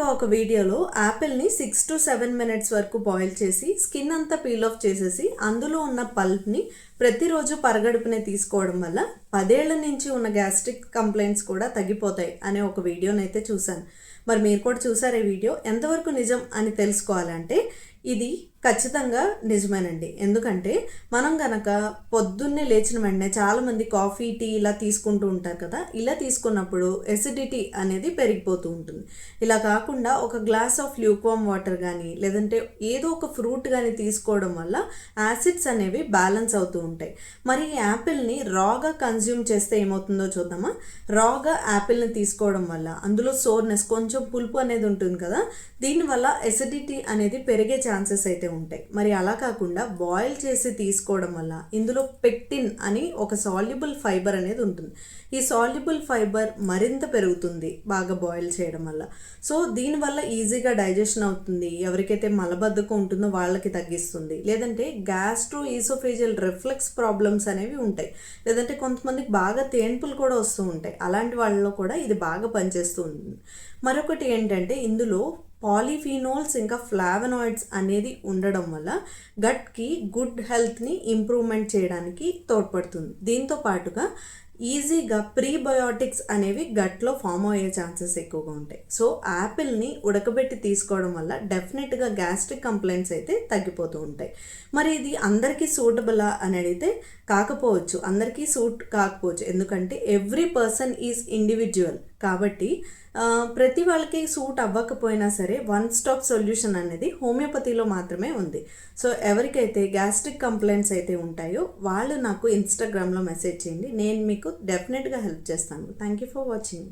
రీసెంట్గా ఒక వీడియోలో యాపిల్ని సిక్స్ టు సెవెన్ మినిట్స్ వరకు బాయిల్ చేసి స్కిన్ అంతా పీల్ ఆఫ్ చేసేసి అందులో ఉన్న పల్ప్ని ప్రతిరోజు పరగడుపునే తీసుకోవడం వల్ల పదేళ్ళ నుంచి ఉన్న గ్యాస్ట్రిక్ కంప్లైంట్స్ కూడా తగ్గిపోతాయి అనే ఒక వీడియోని అయితే చూశాను. మరి మీరు కూడా చూసారు ఈ వీడియో. ఎంతవరకు నిజం అని తెలుసుకోవాలంటే ఇది ఖచ్చితంగా నిజమేనండి. ఎందుకంటే మనం గనక పొద్దున్నే లేచిన వెంటనే చాలామంది కాఫీ టీ ఇలా తీసుకుంటూ ఉంటారు కదా ఇలా తీసుకున్నప్పుడు ఎసిడిటీ అనేది పెరిగిపోతూ ఉంటుంది. ఇలా కాకుండా ఒక గ్లాస్ ఆఫ్ ల్యూక్వామ్ వాటర్ కానీ లేదంటే ఏదో ఒక ఫ్రూట్ కానీ తీసుకోవడం వల్ల యాసిడ్స్ అనేవి బ్యాలెన్స్ అవుతూ ఉంటాయి. మరి ఈ యాపిల్ని రాగా కన్జ్యూమ్ చేస్తే ఏమవుతుందో చూద్దామా? రాగా యాపిల్ని తీసుకోవడం వల్ల అందులో సోర్నెస్ కొంచెం పులుపు అనేది ఉంటుంది కదా దీనివల్ల ఎసిడిటీ అనేది పెరిగే ఛాన్సెస్ అయితే ఉంటాయి. మరి అలా కాకుండా బాయిల్ చేసి తీసుకోవడం వల్ల ఇందులో పెక్టిన్ అని ఒక సాల్యుబుల్ ఫైబర్ అనేది ఉంటుంది. ఈ సాల్యుబుల్ ఫైబర్ మరింత పెరుగుతుంది బాగా బాయిల్ చేయడం వల్ల. సో దీనివల్ల ఈజీగా డైజెషన్ అవుతుంది. ఎవరికైతే మలబద్ధకం ఉంటుందో వాళ్ళకి తగ్గిస్తుంది. లేదంటే గ్యాస్ట్రో ఈసోఫేజియల్ రిఫ్లెక్స్ ప్రాబ్లమ్స్ అనేవి ఉంటాయి. లేదంటే కొంతమందికి బాగా తేన్పులు కూడా వస్తూ ఉంటాయి. అలాంటి వాళ్ళలో కూడా ఇది బాగా పనిచేస్తూ ఉంటుంది. మరొకటి ఏంటంటే ఇందులో పాలిఫినోల్స్ ఇంకా ఫ్లావనాయిడ్స్ అనేది ఉండడం వల్ల గట్కి గుడ్ హెల్త్ని ఇంప్రూవ్మెంట్ చేయడానికి తోడ్పడుతుంది. దీంతో పాటుగా ఈజీగా ప్రీబయోటిక్స్ అనేవి గట్లో ఫామ్ అయ్యే ఛాన్సెస్ ఎక్కువగా ఉంటాయి. సో యాపిల్ని ఉడకబెట్టి తీసుకోవడం వల్ల డెఫినెట్గా గ్యాస్ట్రిక్ కంప్లైంట్స్ అయితే తగ్గిపోతూ ఉంటాయి. మరి ఇది అందరికీ సూటబులా అని అడిగితే కాకపోవచ్చు. అందరికీ సూట్ కాకపోవచ్చు. ఎందుకంటే ఎవ్రీ పర్సన్ ఈజ్ ఇండివిజువల్ కాబట్టి ప్రతి వాళ్ళకి సూట్ అవ్వకపోయినా సరే వన్ స్టాప్ సొల్యూషన్ అనేది హోమియోపతిలో మాత్రమే ఉంది. సో ఎవరికైతే గ్యాస్ట్రిక్ కంప్లైంట్స్ అయితే ఉంటాయో వాళ్ళు నాకు ఇన్స్టాగ్రామ్లో మెసేజ్ చేయండి. నేను మీకు డెఫినెట్గా హెల్ప్ చేస్తాను. Thank you for watching.